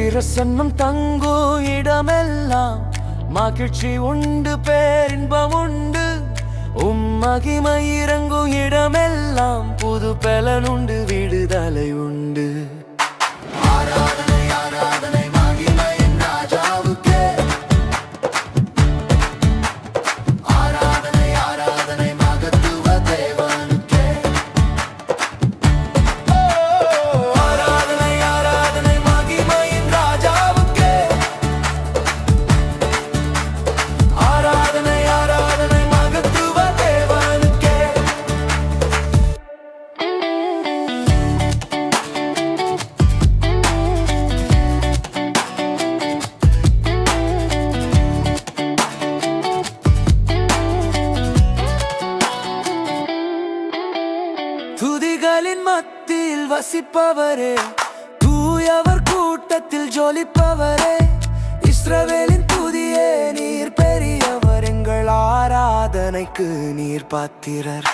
பிரசன்னம் தங்கு இடமெல்லாம். மகிழ்ச்சி உண்டு பேரின்பம் உண்டு. உம் மகிமை இறங்கும் இடமெல்லாம். புது பலனுண்டு விடுதலை உண்டு. வசிப்பவரே தூயவர் கூட்டத்தில் ஜொலிப்பவரே இஸ்ரவேலின் துதியே நீர் பெரியவர் எங்கள் ஆராதனைக்கு நீர் பாத்திரர்.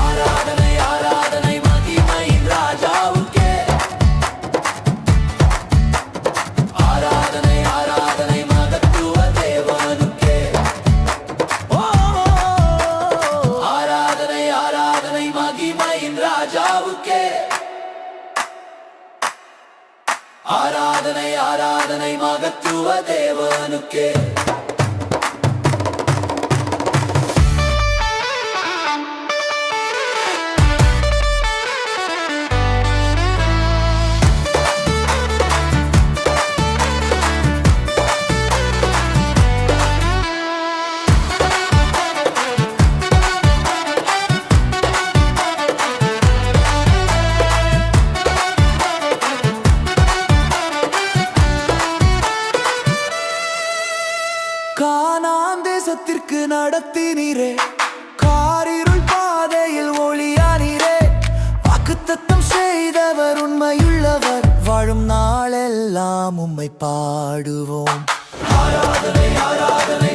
ஆராதனை ஆராதனை மகிமையின் ராஜாவுக்கே. ஆராதனை ஆராதனை மகத்துவ தேவனுக்கே. ஆராதனை ஆராதனை மகிமையின் ராஜாவுக்கே. ஆராதனை ஆராதனை மகத்துவ தேவனுக்கே. கானான் நடத்தினீரே. காரிருள் பாதையில் ஒளியானீரே. வாக்குத்தத்தம் செய்தவர் உண்மையுள்ளவர். வாழும் நாளெல்லாம் உம்மை பாடுவோம். ஆராதனை ஆராதனை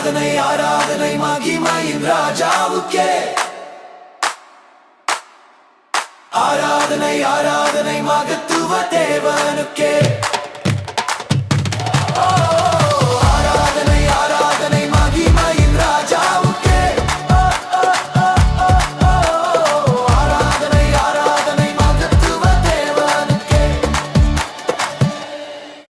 ஆராதனை ஆராதனை மகிமையின் ராஜாவுக்கே. ஆராதனை ஆராதனை மகத்துவ தேவனுக்கே.